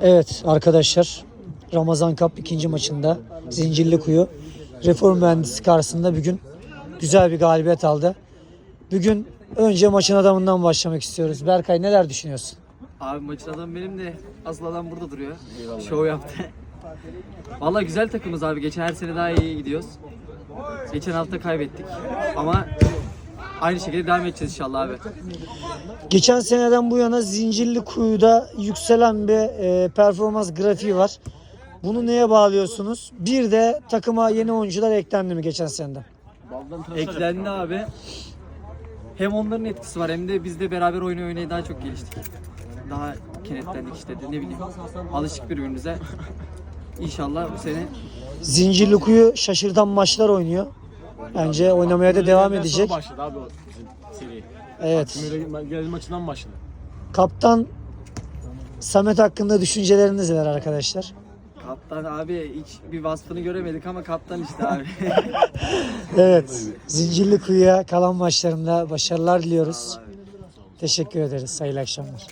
Evet arkadaşlar Ramazan Cup ikinci maçında Zincirlikuyu Reform Mühendisi karşısında bugün güzel bir galibiyet aldı. Bugün önce maçın adamından başlamak istiyoruz. Berkay neler düşünüyorsun? Abi maçın adamı benim de asıl adam burada duruyor. Şov yaptı. Valla güzel takımız abi. Geçen her sene daha iyi gidiyoruz. Geçen hafta kaybettik. Ama aynı şekilde devam edeceğiz inşallah abi. Geçen seneden bu yana Zincirlikuyu'da yükselen bir e, performans grafiği var. Bunu neye bağlıyorsunuz? Bir de takıma yeni oyuncular eklendi mi geçen seneden? Eklendi abi. Hem onların etkisi var hem de biz de beraber oyunu oynayı daha çok geliştik. Daha kenetlendik işte de ne bileyim. Alışık birbirimize. İnşallah bu sene Zincirlikuyu şaşırtan maçlar oynuyor. Bence oynamaya da devam edecek. Başladı abi o bizim seri. Evet. Gelin maçından başladı. Kaptan Samet hakkında düşünceleriniz neler arkadaşlar? kaptan abi hiç bir vasfını göremedik ama kaptan işte abi. Evet. Zincirlikuyu'ya kalan maçlarında başarılar diliyoruz. Teşekkür ederiz. Hayırlı akşamlar.